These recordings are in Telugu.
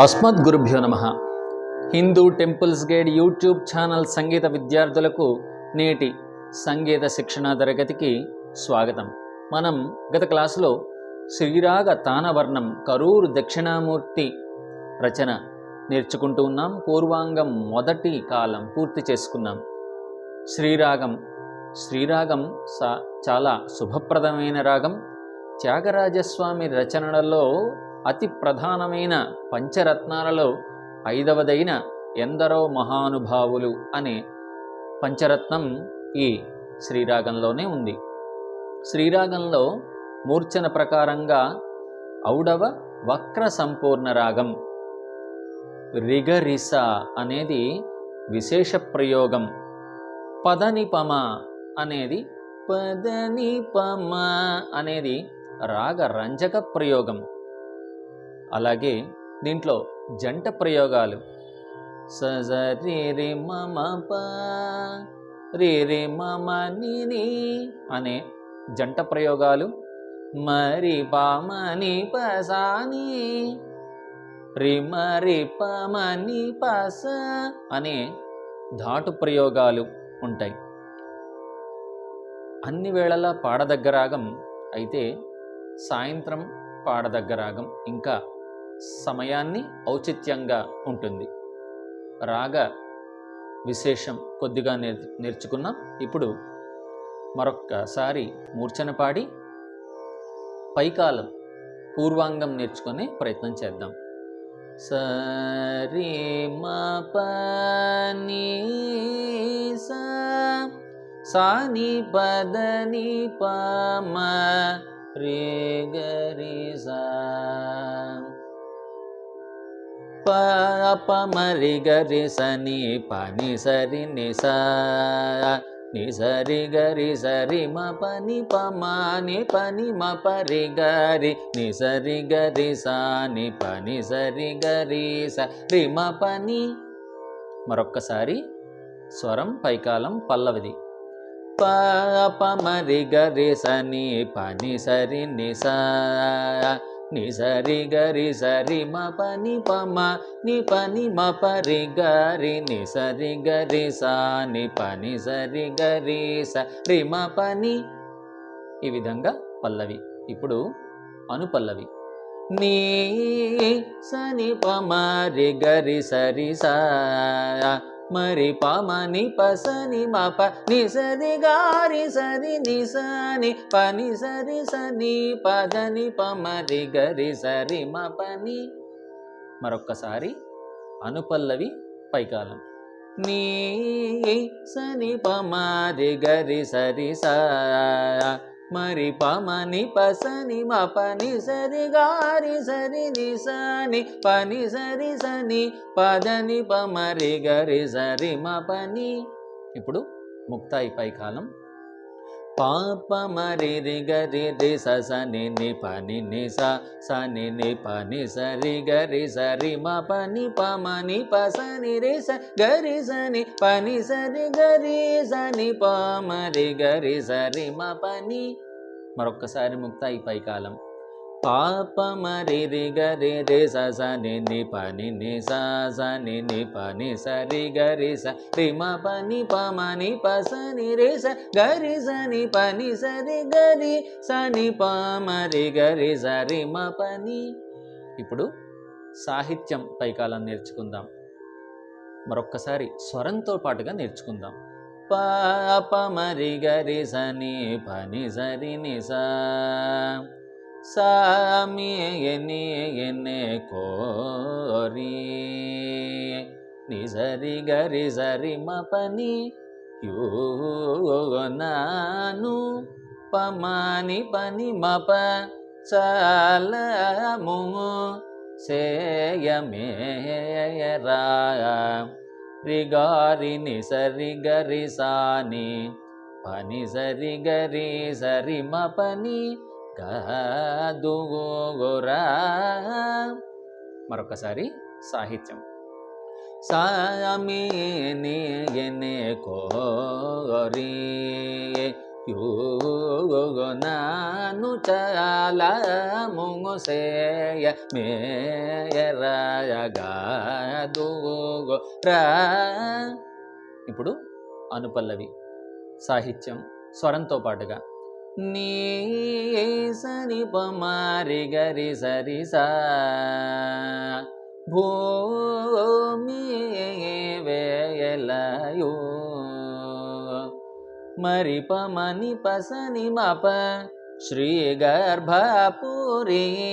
అస్మద్గురుభ్యో నమ. Hindu temples guide YouTube channel సంగీత విద్యార్థులకు నేటి సంగీత శిక్షణ తరగతికి స్వాగతం. మనం గత క్లాసులో శ్రీరాగ తానవర్ణం కరూరు దక్షిణామూర్తి రచన నేర్చుకుంటూ ఉన్నాం. పూర్వాంగం మొదటి కాలం పూర్తి చేసుకున్నాం. శ్రీరాగం శ్రీరాగం సా చాలా శుభప్రదమైన రాగం. త్యాగరాజస్వామి రచనలలో అతి ప్రధానమైన పంచరత్నాలలో ఐదవదైన ఎందరో మహానుభావులు అనే పంచరత్నం ఈ శ్రీరాగంలోనే ఉంది. శ్రీరాగంలో మూర్ఛన ప్రకారంగా ఔడవ వక్ర సంపూర్ణ రాగం రిగరిస అనేది విశేష ప్రయోగం. పదనిపమ అనేది పదనిపమ అనేది రాగ రంజక ప్రయోగం. అలాగే దీంట్లో జంట ప్రయోగాలు. సజ రి మమ ప రి మమ నిని అనే జంట ప్రయోగాలు. మరి పామని పసాని రిమరి పమని పస అనే ధాటు ప్రయోగాలు ఉంటాయి. అన్ని వేళలా పాడదగ్గ రాగం అయితే సాయంత్రం పాడదగ్గ రాగం ఇంకా సమయాన్ని ఔచిత్యంగా ఉంటుంది. రాగ విశేషం కొద్దిగా నేర్ నేర్చుకున్నాం. ఇప్పుడు మరొక్కసారి మూర్ఛన పాడి పైకాలం పూర్వాంగం నేర్చుకునే ప్రయత్నం చేద్దాం. సరి మ పని సా సాని పదని పమ రే గరి సా పమరి గరి సని పని సరి నిస నిసరి గరి సరి మ పని పమాని ని పని మ పరి గరి నిసరి గరి సా ని పని సరి గరి స రి మ పని. మరొక్కసారి స్వరం పైకాలం పల్లవిది. పమరి గరి సని పని సరి నిసా ని సరి గరి సరి మ పని పమ ని పని మ పరి గరి ని సరి గరి సా ని పని సరి గరి సరి రి మ పని. ఈ విధంగా పల్లవి. ఇప్పుడు అనుపల్లవి. నీ సని పమ రి గరి సరి సా మరి పమని పసని మప నిసది గారి సరి ని సని పని సరి సని పదని పమది గరి సరి మపని. పని మరొక్కసారి అనుపల్లవి పైకాలం. నీ సని పమరి గరి సరి సా మరి పమని పసని మ పని సరి గారి సరి ని సని పని సరి సని పదని పమరి గరి సరి మ పని ఇప్పుడు ముక్తాయి పైకాలం. పాప మరి రి గరి రి సని ని పని ని స సని ని పని సరి గరి సరి మ పని పమని పసని రి స గరి సని పని సరి గరి సని పమరి గరి సరి మ పని. మరొక్కసారి ముక్తాయి పైకాలం. పాప రి గరి రి సని ని పని ని సని ని పని సరి గరి స. రి పని పమని పసని రే స. గరి సని పని సరి గరి సని పమరి గరి సరి మ పని. ఇప్పుడు సాహిత్యం పైకాలం నేర్చుకుందాం. మరొక్కసారి స్వరంతో పాటుగా నేర్చుకుందాం. పాప మరి గరి సని పని సరి నిసా సామి ఎన్నే కోరి. నిజరి గరి జరి మపని పని పమాని పని మప చలము సేయమేరా రిగారి ని సరి గరి సాని పని సరి గరి సరి మ పని మరొకసారి సాహిత్యం. సామి ఎనే కోరి నాను చాలా ముంగుసేయ మేయరాయగాదుగో రా ఇప్పుడు అనుపల్లవి సాహిత్యం స్వరంతో పాటుగా నీ సరి పమారి గరి సరి సా భూమి వేయలయో. మరి పమని పసని మప శ్రీ గర్భపురి.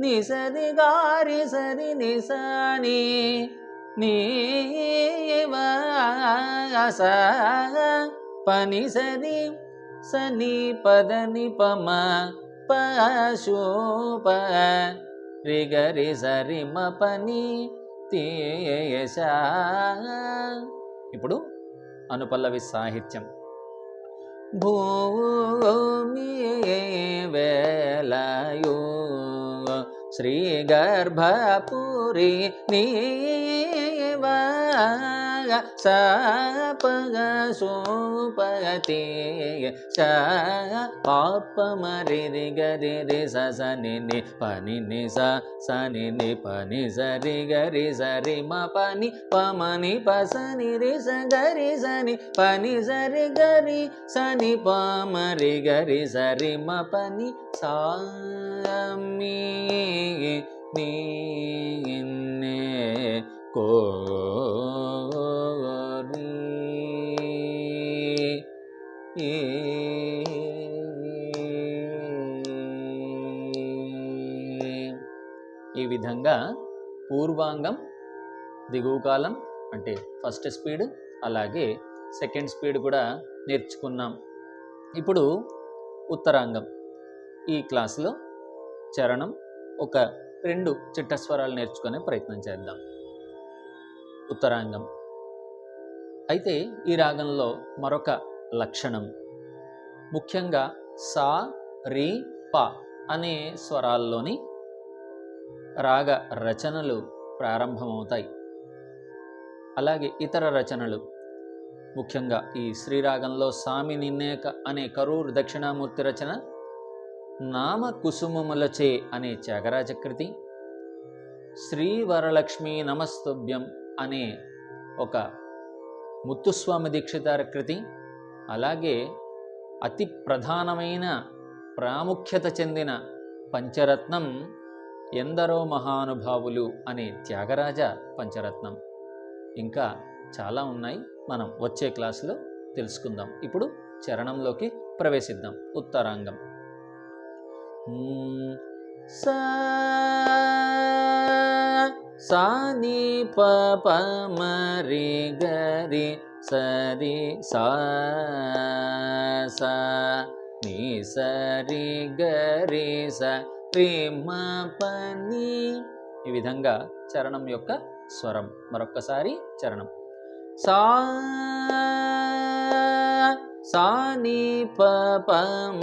నిసరి గారి సరి నిసని. నీవాస పని సరి సని పద నిపమ పశుప రిగరి సరి మ పని తేయశ ఇప్పుడు అనుపల్లవి సాహిత్యం. భూమి వేలయో శ్రీ గర్భపురి నీవా సపగ సోపగతి స పాప మరి రి గరి రి స స ని ని పని ని స స ని ని పని సరి గరి సరి మ పని పమని ప స ని రి స గరి స ని పని సరి గరి స ని పమరి గరి సరి మ పని సా మీ నీ కో విధంగా పూర్వాంగం దిగువకాలం అంటే ఫస్ట్ స్పీడ్ అలాగే సెకండ్ స్పీడ్ కూడా నేర్చుకున్నాం. ఇప్పుడు ఉత్తరాంగం. ఈ క్లాసులో చరణం ఒక రెండు చిట్టస్వరాలు నేర్చుకునే ప్రయత్నం చేద్దాం. ఉత్తరాంగం. అయితే ఈ రాగంలో మరొక లక్షణం. ముఖ్యంగా సా రి ప అనే స్వరాల్లోని రాగ రచనలు ప్రారంభమవుతాయి. అలాగే ఇతర రచనలు. ముఖ్యంగా ఈ శ్రీరాగంలో సామి నిన్నేక అనే కరూర్ దక్షిణామూర్తి రచన నామ కుసుమములచే అనే త్యాగరాజకృతి శ్రీ వరలక్ష్మి నమస్తుభ్యం అనే ఒక ముత్తుస్వామి దీక్షితార కృతి అలాగే అతి ప్రధానమైన ప్రాముఖ్యత చెందిన పంచరత్నం ఎందరో మహానుభావులు అనే త్యాగరాజ పంచరత్నం. ఇంకా చాలా ఉన్నాయి. మనం వచ్చే క్లాసులో తెలుసుకుందాం. ఇప్పుడు చరణంలోకి ప్రవేశిద్దాం. ఉత్తరాంగం. సా సా నీ ప మరి గరి సరి సా సా నీ సరి గరి స ప్రేమ పని. ఈ విధంగా చరణం యొక్క స్వరం. మరొక్కసారి చరణం. సా సాని ప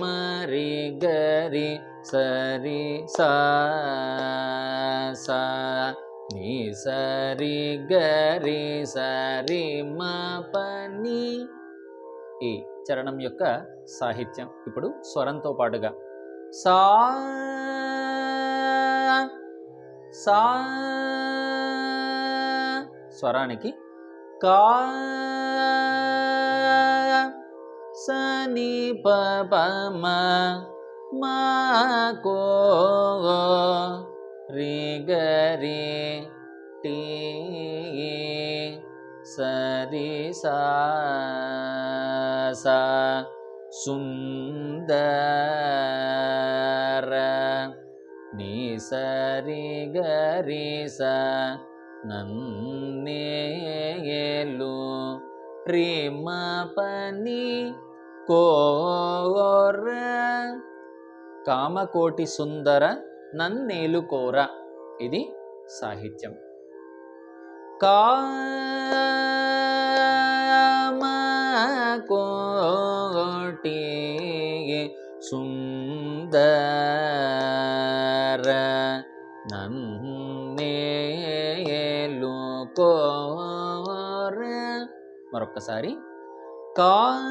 మరి గరి సరి సా సా నీ సరి గరి సరి మ పని ఈ చరణం యొక్క సాహిత్యం ఇప్పుడు స్వరంతో పాటుగా. సా సా స్వరానికి కా సని పమ మా కో రి గరి టి సరి సా సా సుందర ని సరి గరి స నన్నేలు రిమ పని కోర కామకోటి సుందర నన్నేలుకోర ఇది సాహిత్యం. కా కామకోటి సుందర నన్నేలుకోర మరొక్కసారి. కా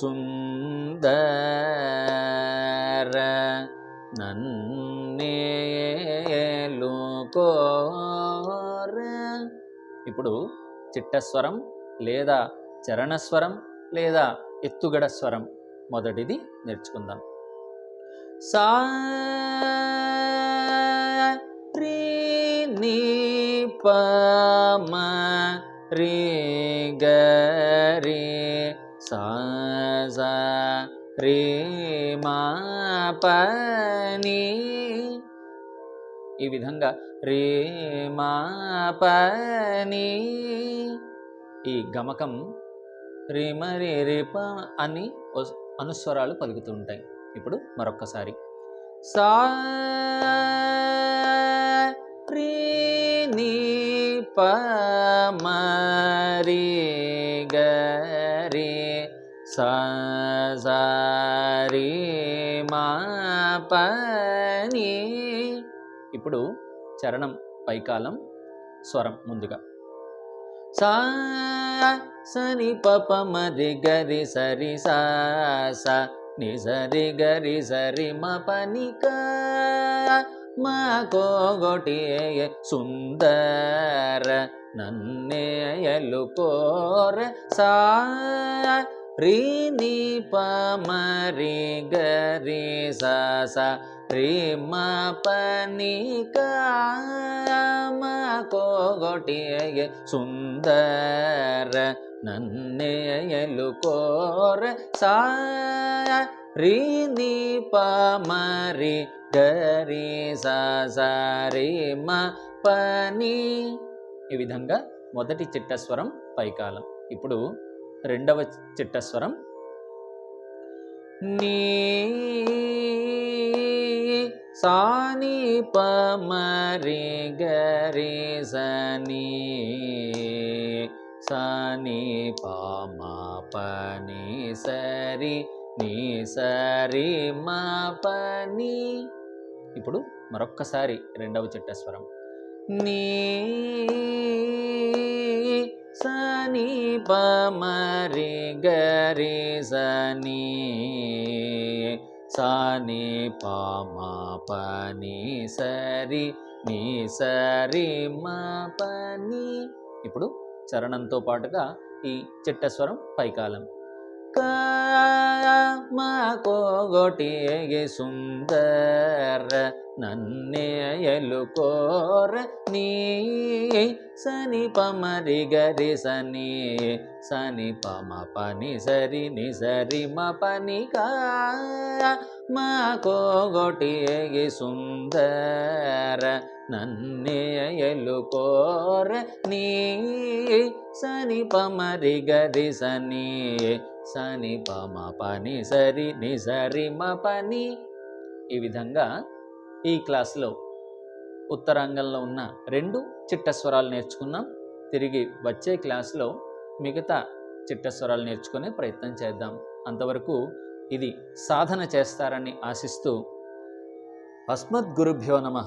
సుందర నన్నేలు కోర ఇప్పుడు చిట్టస్వరం లేదా చరణస్వరం లేదా ఎత్తుగడ స్వరం మొదటిది నేర్చుకుందాం. సా రి ని ప మ గ రి సా సా మా పనీ ఈ విధంగా రే మా ఈ గమకం రే మరి రే అని అనుస్వరాలు పలుకుతూ ఉంటాయి. ఇప్పుడు మరొక్కసారి. సా రీ ని ప మ రి సా మా ప చరణం పైకాలం స్వరం ముందుగా. సా సని పప మరి గరి సరి సా ని సరి గరి సరి మ పనిక మా కోగొటి సుందర నన్నేయలు కోర సా రి ని ప గరి సా ప్రేమ రి మ మా సుందర నన్నేయలు కోర సా రి ని గరి సా మ పని. ఈ విధంగా మొదటి చిట్టస్వరం పైకాలం. ఇప్పుడు రెండవ చిట్టస్వరం. నీ సాని పమరి గరి సని సని ప పని సరి నీ సరి మా పని ఇప్పుడు మరొక్కసారి రెండవ చిట్టస్వరం. నీ సని పమరి గరి సని సాని ప పని సరి నీ సరి మా పని. ఇప్పుడు చరణంతో పాటుగా ఈ చిట్టస్వరం పైకాలం. మా కోగొటి సుందర నన్నేయలు కోర నీ సని పమరి గరి సని సని పమ పని సరి ని సరి మ పని కా మా కోగొటి సుందర నన్నేయలు కోర నీ సని పమరి గరి సని సని పమ పని సరి ని సరి మ పని ఈ విధంగా ఈ క్లాస్లో ఉత్తరాంగంలో ఉన్న రెండు చిట్టస్వరాలు నేర్చుకున్నాం. తిరిగి వచ్చే క్లాస్లో మిగతా చిట్టస్వరాలు నేర్చుకునే ప్రయత్నం చేద్దాం. అంతవరకు ఇది సాధన చేస్తారని ఆశిస్తూ అస్మద్గురుభ్యో నమ.